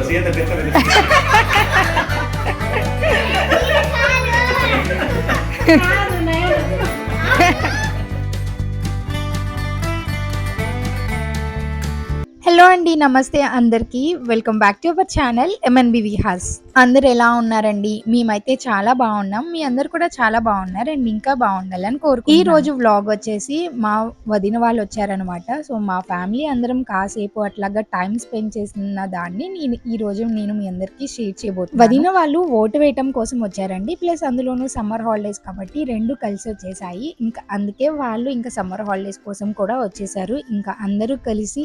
pero sí te presta atención. Hello అండి నమస్తే అందరికీ. Welcome back to our channel MNB Vihas అందరు ఎలా ఉన్నారండి? మేమైతే చాలా బాగున్నాం. మీ అందరు కూడా చాలా బాగున్నారు అండ్ ఇంకా బాగుండాలని కోరుకు ఈ రోజు వ్లాగ్ వచ్చేసి మా వదిన వాళ్ళు వచ్చారనమాట సో మా ఫ్యామిలీ అందరం కాసేపు అట్లాగా టైం స్పెండ్ చేసిన దాన్ని నేను ఈ రోజు నేను మీ అందరికీ షేర్ చేయబోతున్నాను. వదిన వాళ్ళు ఓటు వేయటం కోసం వచ్చారండి. ప్లస్ అందులోనూ సమ్మర్ హాలిడేస్ కాబట్టి రెండు కలిసి వచ్చేసాయి. ఇంకా అందుకే వాళ్ళు ఇంకా సమ్మర్ హాలిడేస్ కోసం కూడా వచ్చేసారు. ఇంకా అందరూ కలిసి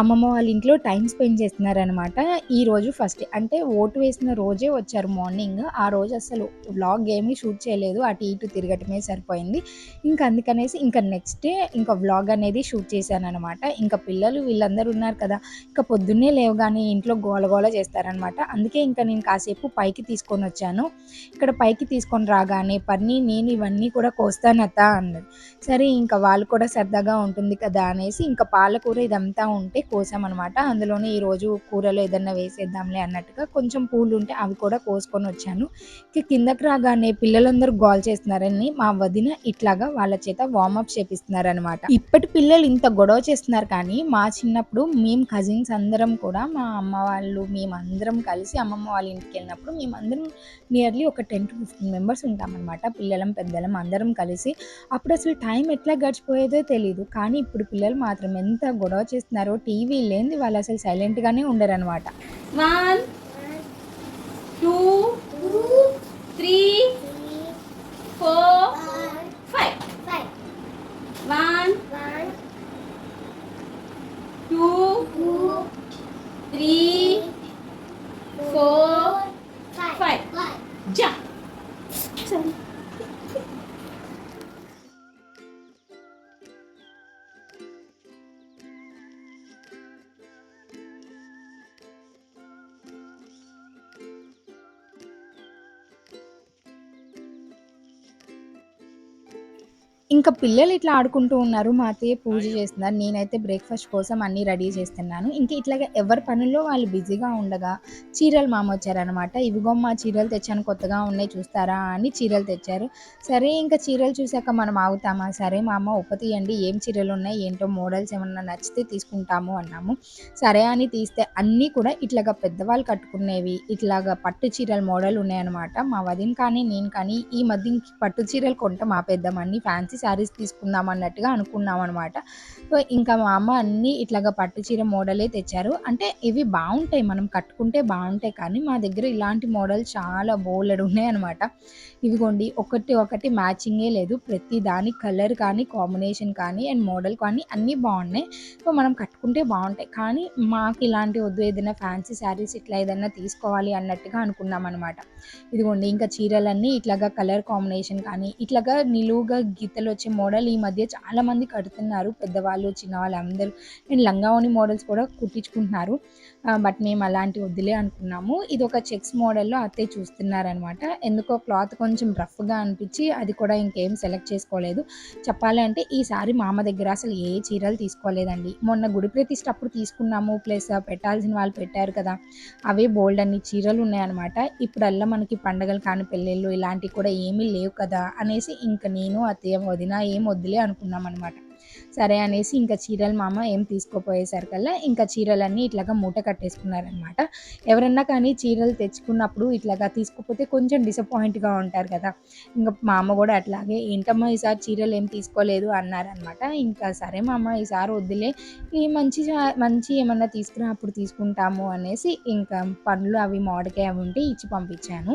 అమ్మమ్మ వాళ్ళ ఇంట్లో టైం స్పెండ్ చేస్తున్నారనమాట ఈ రోజు ఫస్ట్ అంటే ఓటు వేసిన రోజే వచ్చారు మార్నింగ్. ఆ రోజు అసలు వ్లాగ్ ఏమీ షూట్ చేయలేదు. అటు ఇటు తిరగటమే సరిపోయింది. ఇంకా అందుకనేసి ఇంకా నెక్స్ట్ డే ఇంకా వ్లాగ్ అనేది షూట్ చేశాను అనమాట ఇంకా పిల్లలు వీళ్ళందరూ ఉన్నారు కదా ఇంకా పొద్దున్నే లేవగానే ఇంట్లో గోలగోల చేస్తారనమాట అందుకే ఇంకా నేను కాసేపు పైకి తీసుకొని వచ్చాను. ఇక్కడ పైకి తీసుకొని రాగానే పని నేను ఇవన్నీ కూడా కోస్తానత అన్నది సరే ఇంకా వాళ్ళు కూడా సరదాగా ఉంటుంది కదా అనేసి ఇంకా పాలకూర ఇదంతా ఉంటే చేసామన్నమాట. అందులోనే ఈరోజు కూరలో ఏదన్నా వేసేద్దాంలే అన్నట్టుగా కొంచెం పూలు ఉంటే అవి కూడా కోసుకొని వచ్చాను. ఇక కిందకి రాగానే పిల్లలందరూ గోల్ చేస్తున్నారని మా వదిన ఇట్లాగా వాళ్ళ చేత వార్మప్ చేపిస్తున్నారనమాట ఇప్పటి పిల్లలు ఇంత గొడవ చేస్తున్నారు కానీ మా చిన్నప్పుడు మేము కజిన్స్ అందరం కూడా మా అమ్మ వాళ్ళు మేమందరం కలిసి అమ్మమ్మ వాళ్ళ ఇంటికి వెళ్ళినప్పుడు మేమందరం నియర్లీ ఒక టెన్ టు ఫిఫ్టీన్ మెంబర్స్ ఉంటామన్నమాట. పిల్లలం పెద్దలం అందరం కలిసి. అప్పుడు అసలు టైం ఎట్లా గడిచిపోయేదో తెలియదు కానీ ఇప్పుడు పిల్లలు మాత్రం ఎంత గొడవ చేస్తున్నారో టీవీ టీవీ లేనిది వాళ్ళు అసలు సైలెంట్గానే ఉండరు అనమాట one two three four five. One two three four ఇంకా పిల్లలు ఇట్లా ఆడుకుంటూ ఉన్నారు. మా అత్తయ్య పూజ చేస్తున్నారు. నేనైతే బ్రేక్ఫాస్ట్ కోసం అన్నీ రెడీ చేస్తున్నాను. ఇంకా ఇట్లాగా ఎవరి పనుల్లో వాళ్ళు బిజీగా ఉండగా చీరలు మామ వచ్చారనమాట ఇవిగో మా చీరలు తెచ్చాను కొత్తగా ఉన్నాయి చూస్తారా అని చీరలు తెచ్చారు. సరే ఇంకా చీరలు చూసాక మనం ఆగుతామా? సరే మామ ఉపతీయండి ఏం చీరలు ఉన్నాయి? ఏంటో మోడల్స్ ఏమన్నా నచ్చితే తీసుకుంటాము అన్నాము. సరే అని తీస్తే అన్నీ కూడా ఇట్లాగా పెద్దవాళ్ళు కట్టుకునేవి ఇట్లాగా పట్టు చీరల మోడల్ ఉన్నాయన్నమాట. మా వదిన కానీ నేను కానీ ఈ మధ్య పట్టు చీరలు కొంటాం ఆపేద్దామని ఫ్యాన్సీ శారీస్ తీసుకుందాం అన్నట్టుగా అనుకున్నాం అనమాట సో ఇంకా మా అమ్మ అన్నీ ఇట్లాగా పట్టు చీర మోడలే తెచ్చారు. అంటే ఇవి బాగుంటాయి మనం కట్టుకుంటే బాగుంటాయి. కానీ మా దగ్గర ఇలాంటి మోడల్ చాలా బోలెడు ఉన్నాయి అనమాట ఇవిగోండి ఒకటి ఒకటి మ్యాచింగే లేదు. ప్రతి దాని కలర్ కానీ కాంబినేషన్ కానీ అండ్ మోడల్ కానీ అన్నీ బాగున్నాయి. సో మనం కట్టుకుంటే బాగుంటాయి. కానీ మాకు ఇలాంటి వద్దు ఏదైనా ఫ్యాన్సీ శారీస్ ఇట్లా ఏదైనా తీసుకోవాలి అన్నట్టుగా అనుకున్నాం అనమాట ఇదిగోండి ఇంకా చీరలన్నీ ఇట్లాగా కలర్ కాంబినేషన్ కానీ ఇట్లాగా నిలువుగా గీతలు వచ్చే మోడల్ ఈ మధ్య చాలా మంది కడుతున్నారు. పెద్దవాళ్ళు చిన్నవాళ్ళు అందరూ. అండ్ లంగావోని మోడల్స్ కూడా కుట్టించుకుంటున్నారు. బట్ మేము అలాంటి వద్దులే అనుకున్నాము. ఇది ఒక చెక్స్ మోడల్లో అత్తే చూస్తున్నారనమాట ఎందుకో క్లాత్ కొంచెం రఫ్గా అనిపించి అది కూడా ఇంకేం సెలెక్ట్ చేసుకోలేదు. చెప్పాలంటే ఈసారి మామ దగ్గర అసలు ఏ చీరలు తీసుకోలేదండి. మొన్న గుడి ప్రతిష్ట అప్పుడు తీసుకున్నాము. ప్లస్ పెట్టాల్సిన వాళ్ళు పెట్టారు కదా. అవే బోల్డ్ అన్ని చీరలు ఉన్నాయన్నమాట. ఇప్పుడల్లా మనకి పండగలు కాని పెళ్ళిళ్ళు ఇలాంటివి కూడా ఏమీ లేవు కదా అనేసి ఇంకా నేను అత్తయ్య వదిన ఏం వద్దులే అనుకున్నాం అనమాట సరే అనేసి ఇంకా చీరలు మామ ఏం తీసుకోపోయేసరికల్లా ఇంకా చీరలన్నీ ఇట్లాగా మూట కట్టేసుకున్నారనమాట ఎవరన్నా కానీ చీరలు తెచ్చుకున్నప్పుడు ఇట్లాగా తీసుకుపోతే కొంచెం డిసప్పాయింట్గా ఉంటారు కదా. ఇంకా మా అమ్మ కూడా అట్లాగే ఏంటమ్మా ఈసారి చీరలు ఏం తీసుకోలేదు? అన్నారనమాట ఇంకా సరే మా అమ్మ ఈసారి వద్దులే ఈ మంచి మంచి ఏమన్నా తీసుకురా అప్పుడు తీసుకుంటాము అనేసి ఇంకా పనులు అవి మామిడికాయ అవి ఉంటే ఇచ్చి పంపించాను.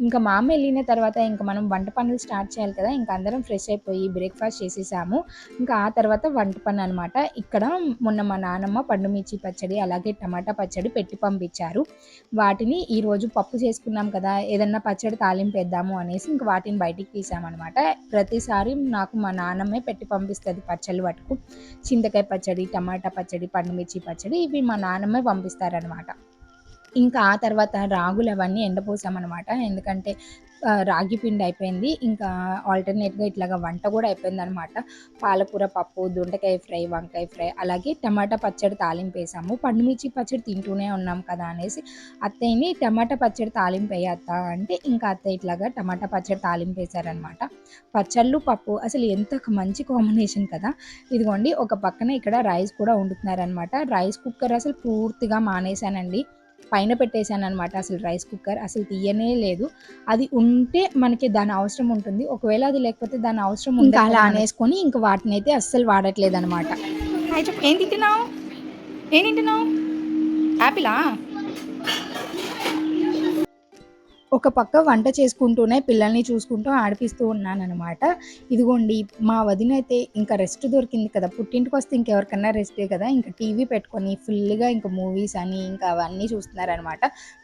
ఇంకా మా అమ్మ వెళ్ళిన తర్వాత ఇంకా మనం వంట పనులు స్టార్ట్ చేయాలి కదా ఇంకా అందరం ఫ్రెష్ అయిపోయి బ్రేక్ఫాస్ట్ చేసేసాము. ఇంకా ఆ తర్వాత వంట పని అనమాట ఇక్కడ మొన్న మా నానమ్మ పండు మిర్చి పచ్చడి అలాగే టమాటా పచ్చడి పెట్టి పంపించారు. వాటిని ఈరోజు పప్పు చేసుకున్నాం కదా ఏదన్నా పచ్చడి తాలింపు వేద్దాము అనేసి ఇంకా వాటిని బయటికి తీసామన్నమాట. ప్రతిసారి నాకు మా నాన్నమ్మే పెట్టి పంపిస్తుంది పచ్చళ్ళు పట్టుకు చింతకాయ పచ్చడి టమాటా పచ్చడి పండు మిర్చి పచ్చడి ఇవి మా నాన్నమ్మే పంపిస్తారనమాట ఇంకా ఆ తర్వాత రాగులు అవన్నీ ఎండపోసామన్నమాట. ఎందుకంటే రాగి పిండి అయిపోయింది. ఇంకా ఆల్టర్నేట్గా ఇట్లాగా వంట కూడా అయిపోయింది అనమాట పాలకూర పప్పు దొండకాయ ఫ్రై వంకాయ ఫ్రై అలాగే టమాటా పచ్చడి తాలింపు వేసాము. పండుమిర్చి పచ్చడి తింటూనే ఉన్నాం కదా అనేసి అత్తయ్యని టమాటా పచ్చడి తాలింపు వేయ అంటే ఇంకా అత్తయ్య ఇట్లాగా టమాటా పచ్చడి తాలింపు వేశారనమాట పచ్చళ్ళు పప్పు అసలు ఎంత మంచి కాంబినేషన్ కదా. ఇదిగోండి ఒక పక్కన ఇక్కడ రైస్ కూడా వండుతున్నారనమాట రైస్ కుక్కర్ అసలు పూర్తిగా మానేశానండి. పైన పెట్టేశాను అనమాట అసలు రైస్ కుక్కర్. అసలు తీయనే లేదు. అది ఉంటే మనకి దాని అవసరం ఉంటుంది. ఒకవేళ అది లేకపోతే దాని అవసరం ఇంకా అలా అనేసుకొని ఇంకా వాటిని అయితే అస్సలు వాడట్లేదు అనమాట ఏం తింటున్నావు? ఏం తింటున్నావు? యాపిలా? ఒక పక్క వంట చేసుకుంటూనే పిల్లల్ని చూసుకుంటూ ఆడిపిస్తూ ఉన్నాను అనమాట ఇదిగోండి మా వదిన అయితే ఇంకా రెస్ట్ దొరికింది కదా పుట్టింటికి వస్తే ఇంకెవరికన్నా రెస్టే కదా ఇంకా టీవీ పెట్టుకొని ఫుల్గా ఇంకా మూవీస్ అని ఇంకా అవన్నీ చూస్తున్నారనమాట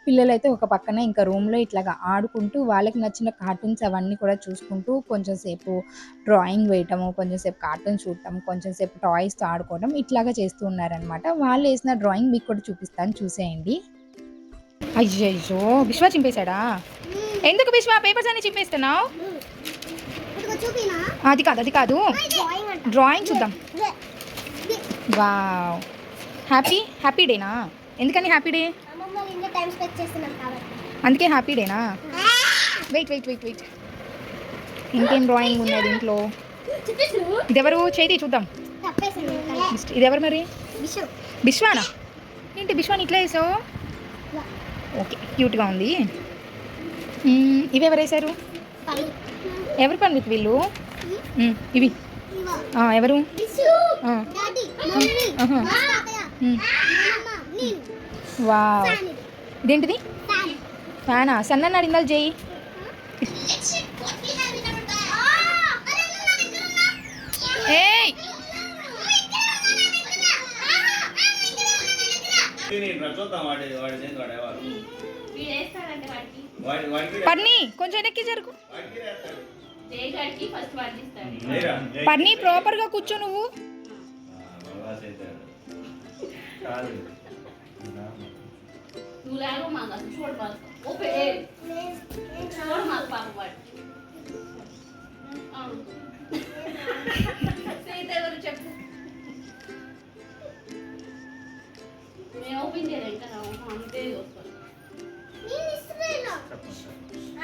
పిల్లలైతే ఒక పక్కన ఇంకా రూమ్లో ఇట్లాగా ఆడుకుంటూ వాళ్ళకి నచ్చిన కార్టూన్స్ అవన్నీ కూడా చూసుకుంటూ కొంచెం సేపు డ్రాయింగ్ వేయటము కొంచెం సేపు కార్టూన్ చూడటం కొంచెం సేపు టాయ్స్తో ఆడుకోవడం ఇట్లాగా చేస్తూ ఉన్నారనమాట వాళ్ళు వేసిన డ్రాయింగ్ మీకు కూడా చూపిస్తాను చూసేయండి. అయ్యయ్యో విశ్వ చింపేశాడా? ఎందుకు విశ్వ పేపర్స్ అన్ని చింపేస్తున్నావు? అది కాదు అది కాదు. డ్రాయింగ్ చూద్దాం. వావ్. హ్యాపీ హ్యాపీ డేనా? ఎందుకని హ్యాపీ డే? అందుకే happy డేనా? Wait wait wait wait. ఇంకేం డ్రాయింగ్ ఉన్నది ఇంట్లో? చెప్పేసి ఇది ఎవరు చేతి చూద్దాం. తప్పేసింది. ఇది ఎవరు మరి బిశ్వానా? ఏంటి బిశ్వాని ఇట్లా వేసావు? ఓకే క్యూట్గా ఉంది. ఇవి ఎవరు వేశారు? ఎవరు పని మీకు వీళ్ళు? ఇవి. ఎవరు? విషు ఆ, డాడీ మమ్మీ ఆహా. మా పర్ని కొంచెం వెనక్కి జరుగు? పర్ని ప్రాపర్గా కూర్చో నువ్వు. ఆ, ఓపెన్ చేయలేం ఇంకా రాము. అంతే వస్తుంది నేను ఇస్తున్నాను.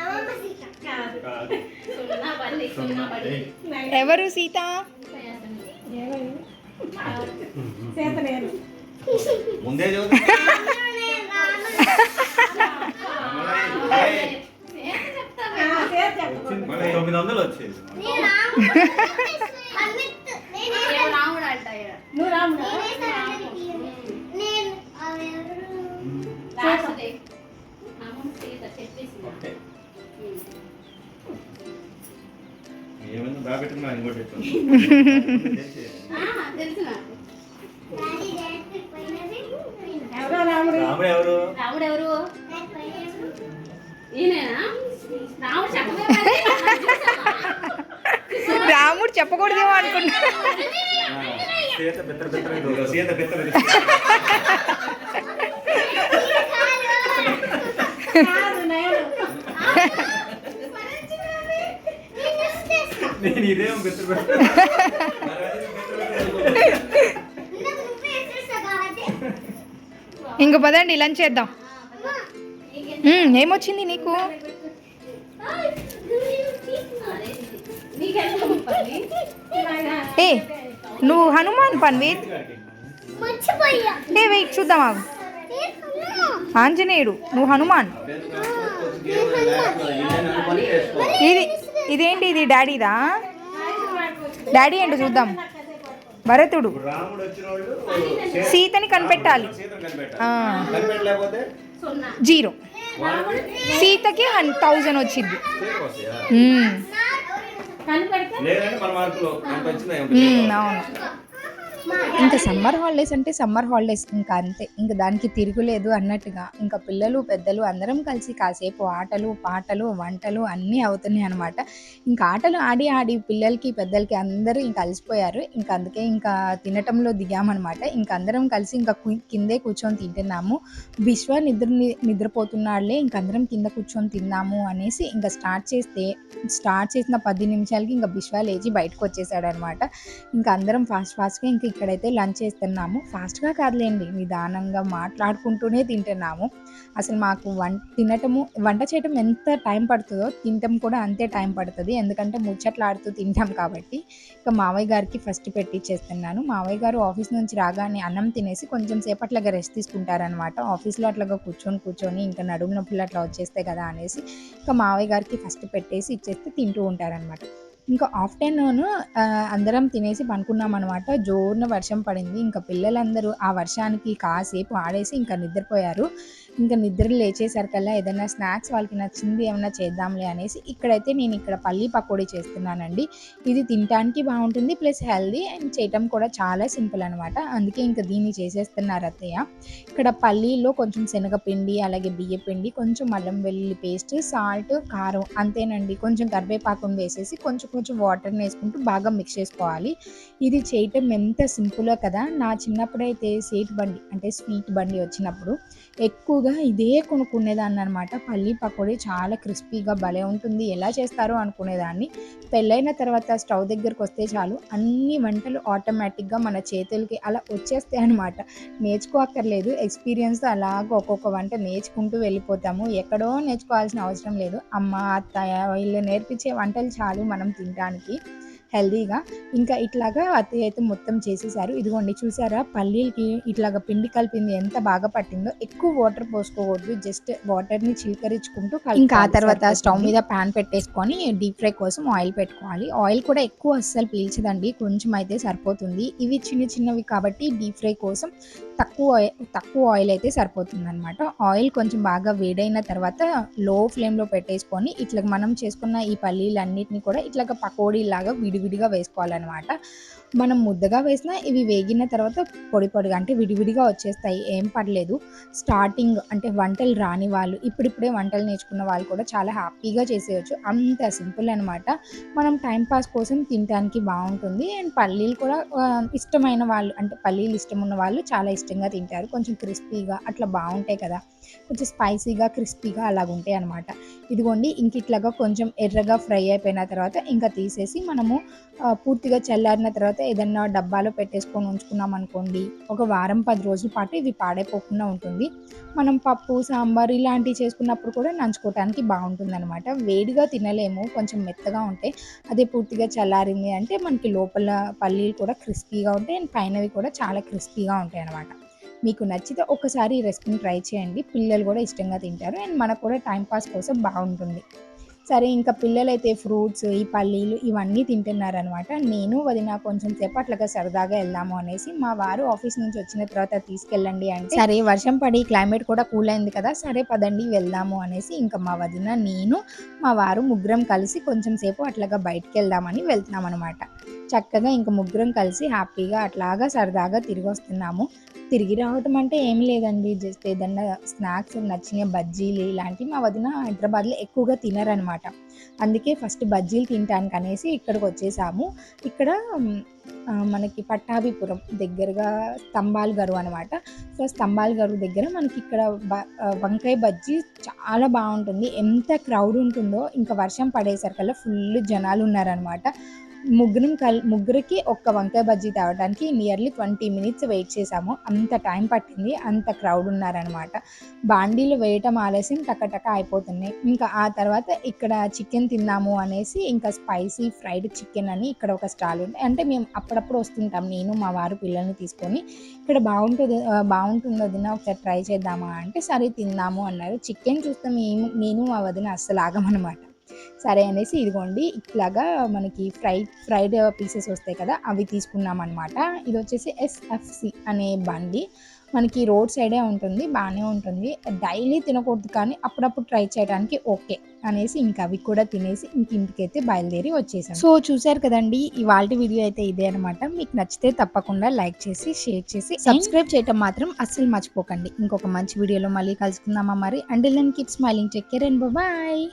అమ్మమ్మ సీత. కాదు. కాదు. సున్నా పల్లి సున్నా పల్లి ఎవరు సీత? ముందే తొమ్మిది వందలు వచ్చేది. నువ్వు రాముడు నేను అవి ఎవరు బాగా పెట్టుకున్నా ఇంకోటి రాముడు ఎవరు రాముడు ఎవరు డాడీ పోయినది ఈయనేనా రాముడు చెప్పలే రాముడు చెప్పకూడదేమో సీత బిత్తర బిత్తర ఇది. సీత. ఇంక పదండి లంచ్ చేద్దాం. ఏమొచ్చింది నీకు? ఏ నువ్వు హనుమాన్ పన్వీత్ మర్చిపోయా. ఏ వెయిట్ చూద్దాం ఆగు. ఆంజనేయుడు నువ్వు హనుమాన్. ఇది ఇదేంటి ఇది డాడీదా? డాడీ ఏంటో చూద్దాం. భరతుడు. సీతని కనిపెట్టాలి. జీరో. సీతకి హన్ థౌజండ్ వచ్చింది. అవును. ఇంకా సమ్మర్ హాలిడేస్ అంటే సమ్మర్ హాలిడేస్. ఇంకా అంతే. ఇంకా దానికి తిరుగులేదు అన్నట్టుగా. ఇంకా పిల్లలు పెద్దలు అందరం కలిసి కాసేపు ఆటలు పాటలు వంటలు అన్నీ అవుతున్నాయి అనమాట ఇంకా ఆటలు ఆడి ఆడి పిల్లలకి పెద్దలకి అందరూ ఇంకా అలసిపోయారు. ఇంకా అందుకే ఇంకా తినటంలో దిగామన్నమాట ఇంకా అందరం కలిసి ఇంకా కిందే కూర్చొని తింటున్నాము. విశ్వ నిద్ర నిద్రపోతున్నాడులే ఇంకా అందరం కింద కూర్చొని తిందాము అనేసి ఇంకా స్టార్ట్ చేస్తే స్టార్ట్ చేసిన పది నిమిషాలకి ఇంకా విశ్వ లేచి బయటకు వచ్చేసాడు అనమాట ఇంకా అందరం ఫాస్ట్ ఫాస్ట్గా ఇంకా ఇక్కడైతే లంచ్ చేస్తున్నాము. ఫాస్ట్గా కాదులేండి నిదానంగా మాట్లాడుకుంటూనే తింటున్నాము. అసలు మాకు వం తినటము వంట చేయటం ఎంత టైం పడుతుందో తినటం కూడా అంతే టైం పడుతుంది. ఎందుకంటే ముచ్చట్లాడుతూ తింటాం కాబట్టి ఇంకా మావయ్య గారికి ఫస్ట్ పెట్టించేస్తున్నాను మావయ్య గారు ఆఫీస్ నుంచి రాగానే అన్నం తినేసి కొంచెం సేపు రెస్ట్ తీసుకుంటారనమాట ఆఫీస్లో అట్లాగా కూర్చొని కూర్చొని ఇంకా నడుము నొప్పులు అట్లా వచ్చేస్తాయి కదా అనేసి ఇంకా మావయ్య గారికి ఫస్ట్ పెట్టేసి ఇచ్చేస్తే తింటూ ఉంటారనమాట ఇంకా ఆఫ్టర్నూన్ అందరం తినేసి పనుకున్నాం అనమాట జోరున వర్షం పడింది. ఇంకా పిల్లలందరూ ఆ వర్షానికి కాసేపు ఆడేసి ఇంకా నిద్రపోయారు. ఇంకా నిద్ర లేచేసరికల్లా ఏదైనా స్నాక్స్ వాళ్ళకి నచ్చింది ఏమైనా చేద్దాంలే అనేసి ఇక్కడైతే నేను ఇక్కడ పల్లి పకోడీ చేస్తున్నానండి. ఇది తినడానికి బాగుంటుంది ప్లస్ హెల్దీ అండ్ చేయటం కూడా చాలా సింపుల్ అనమాట అందుకే ఇంకా దీన్ని చేసేస్తున్నారు అత్తయ్య. ఇక్కడ పల్లీలో కొంచెం శనగపిండి అలాగే బియ్య పిండి కొంచెం అల్లం వెల్లుల్లి పేస్ట్ సాల్ట్ కారం అంతేనండి. కొంచెం కరివేపాకు వేసేసి కొంచెం కొంచెం వాటర్ వేసుకుంటూ బాగా మిక్స్ చేసుకోవాలి. ఇది చేయటం ఎంత సింపుల్ కదా. నా చిన్నప్పుడైతే సేట్ బండి అంటే స్వీట్ బండి వచ్చినప్పుడు ఎక్కువ ఎక్కువగా ఇదే కొనుక్కునేదాన్ని అనమాట పల్లి పకోడీ చాలా క్రిస్పీగా భలే ఉంటుంది. ఎలా చేస్తారో అనుకునేదాన్ని. పెళ్ళైన తర్వాత స్టవ్ దగ్గరకు వస్తే చాలు. అన్ని వంటలు ఆటోమేటిక్గా మన చేతులకి అలా వచ్చేస్తాయి అనమాట నేర్చుకోక్కర్లేదు. ఎక్స్పీరియన్స్ అలాగ ఒక్కొక్క వంట నేర్చుకుంటూ వెళ్ళిపోతాము. ఎక్కడో నేర్చుకోవాల్సిన అవసరం లేదు. అమ్మ అత్తయ్య వీళ్ళు నేర్పించే వంటలు చాలు మనం తినడానికి. హెల్దీగా ఇంకా ఇట్లాగా అత్తయ్య అయితే మొత్తం చేసేసారు. ఇదిగోండి చూసారా? పల్లీలకి ఇట్లాగా పిండి కలిపింది ఎంత బాగా పట్టిందో. ఎక్కువ వాటర్ పోసుకోకూడదు జస్ట్ వాటర్ని చిలకరించుకుంటూ ఇంకా ఆ తర్వాత స్టవ్ మీద ప్యాన్ పెట్టేసుకొని డీప్ ఫ్రై కోసం ఆయిల్ పెట్టుకోవాలి. ఆయిల్ కూడా ఎక్కువ అస్సలు పీల్చదండి కొంచెం అయితే సరిపోతుంది. ఇవి చిన్న చిన్నవి కాబట్టి డీప్ ఫ్రై కోసం తక్కువ తక్కువ ఆయిల్ అయితే సరిపోతుంది అనమాట ఆయిల్ కొంచెం బాగా వేడైన తర్వాత లో ఫ్లేమ్లో పెట్టేసుకొని ఇట్లా మనం చేసుకున్న ఈ పల్లీలన్నిటిని కూడా ఇట్లా పకోడీ లాగా విడివిడిగా వేసుకోవాలన్నమాట. మనం ముద్దగా వేసినా ఇవి వేగిన తర్వాత పొడి పొడిగా అంటే విడివిడిగా వచ్చేస్తాయి. ఏం పర్లేదు. స్టార్టింగ్ అంటే వంటలు రాని వాళ్ళు ఇప్పుడిప్పుడే వంటలు నేర్చుకున్న వాళ్ళు కూడా చాలా హ్యాపీగా చేసేయచ్చు. అంత సింపుల్ అనమాట మనం టైం పాస్ కోసం తినడానికి బాగుంటుంది. అండ్ పల్లీలు కూడా ఇష్టమైన వాళ్ళు అంటే పల్లీలు ఇష్టం ఉన్న వాళ్ళు చాలా ఇష్టంగా తింటారు. కొంచెం క్రిస్పీగా అట్లా బాగుంటాయి కదా. కొంచెం స్పైసీగా క్రిస్పీగా అలాగ ఉంటాయి అనమాట ఇదిగోండి ఇంక ఇట్లాగా కొంచెం ఎర్రగా ఫ్రై అయిపోయిన తర్వాత ఇంకా తీసేసి మనము పూర్తిగా చల్లారిన తర్వాత ఏదన్నా డబ్బాలో పెట్టేసుకొని ఉంచుకున్నాం అనుకోండి ఒక వారం పది రోజుల పాటు ఇవి పాడైపోకుండా ఉంటుంది. మనం పప్పు సాంబార్ ఇలాంటివి చేసుకున్నప్పుడు కూడా నంచుకోవటానికి బాగుంటుంది అనమాట వేడిగా తినలేము కొంచెం మెత్తగా ఉంటాయి. అదే పూర్తిగా చల్లారింది అంటే మనకి లోపల పల్లీలు కూడా క్రిస్పీగా ఉంటాయి అండ్ పైనవి కూడా చాలా క్రిస్పీగా ఉంటాయి అనమాట మీకు నచ్చితే ఒకసారి ఈ రెసిపీని ట్రై చేయండి. పిల్లలు కూడా ఇష్టంగా తింటారు. అండ్ మనకు కూడా టైంపాస్ కోసం బాగుంటుంది. సరే ఇంకా పిల్లలైతే ఫ్రూట్స్ ఈ పల్లీలు ఇవన్నీ తింటున్నారనమాట. నేను వదిన కొంచెం సేపు అట్లాగా సరదాగా వెళ్దాము అనేసి మా వారు ఆఫీస్ నుంచి వచ్చిన తర్వాత తీసుకెళ్ళండి అంటే సరే వర్షం పడి క్లైమేట్ కూడా కూల్ అయింది కదా సరే పదండి వెళ్దాము అనేసి ఇంకా మా వదిన నేను మా వారు ముగ్గురం కలిసి కొంచెం సేపు అట్లాగా బయటికి వెళ్దామని వెళ్తున్నాం అనమాట చక్కగా ఇంక ముగ్గురం కలిసి హ్యాపీగా అట్లాగా సరదాగా తిరిగి వస్తున్నాము. తిరిగి రావటం అంటే ఏం లేదండి. జస్ట్ ఏదన్నా స్నాక్స్ నచ్చిన బజ్జీలు ఇలాంటివి మా వదిన హైదరాబాద్లో ఎక్కువగా తినరనమాట. అందుకే ఫస్ట్ బజ్జీలు తినటానికి అనేసి ఇక్కడికి వచ్చేసాము. ఇక్కడ మనకి పట్టాభిపురం దగ్గరగా స్తంభాల గారు అనమాట. సో స్తంభాల గరువు దగ్గర మనకి ఇక్కడ బ- వంకాయ బజ్జీ చాలా బాగుంటుంది. ఎంత క్రౌడ్ ఉంటుందో ఇంకా వర్షం పడేసరికల్లా ఫుల్ జనాలు ఉన్నారనమాట. ముగ్గురం కల్ ముగ్గురికి ఒక్క వంకాయ బజ్జీ తేవడానికి నియర్లీ ట్వంటీ మినిట్స్ వెయిట్ చేసాము అంత టైం పట్టింది అంత క్రౌడ్ ఉన్నారనమాట. బాండీలు వేయటం ఆలస్యం టకటక అయిపోతున్నాయి. ఇంకా ఆ తర్వాత ఇక్కడ చికెన్ తిందాము అనేసి ఇంకా స్పైసీ ఫ్రైడ్ చికెన్ అని ఇక్కడ ఒక స్టాల్ ఉంది. అంటే మేము అప్పుడప్పుడు వస్తుంటాం నేను మా వారు పిల్లల్ని తీసుకొని. ఇక్కడ బాగుంటుంది బాగుంటుంది వదిన ఒకసారి ట్రై చేద్దామా అంటే సరే తిందాము అన్నారు. చికెన్ చూస్తే మేము నేను మా వదిన అస్సలు ఆగమనమాట. సరే అనేసి ఇదిగోండి ఇట్లాగా మనకి ఫ్రై ఫ్రైడ్ పీసెస్ వస్తాయి కదా అవి తీసుకున్నాం అనమాట ఇది వచ్చేసి ఎస్ఎఫ్సి అనే బండి. మనకి రోడ్ సైడే ఉంటుంది బాగానే ఉంటుంది. డైలీ తినకూడదు కానీ అప్పుడప్పుడు ట్రై చేయడానికి ఓకే అనేసి ఇంకా అవి కూడా తినేసి ఇంక ఇంటికైతే బయలుదేరి వచ్చేసాం. సో చూసారు కదండి ఇవాళ వీడియో అయితే ఇదే అనమాట మీకు నచ్చితే తప్పకుండా లైక్ చేసి షేర్ చేసి సబ్స్క్రైబ్ చేయటం మాత్రం అస్సలు మర్చిపోకండి. ఇంకొక మంచి వీడియోలో మళ్ళీ కలుసుకుందామా మరి. And then keep smiling check care and bye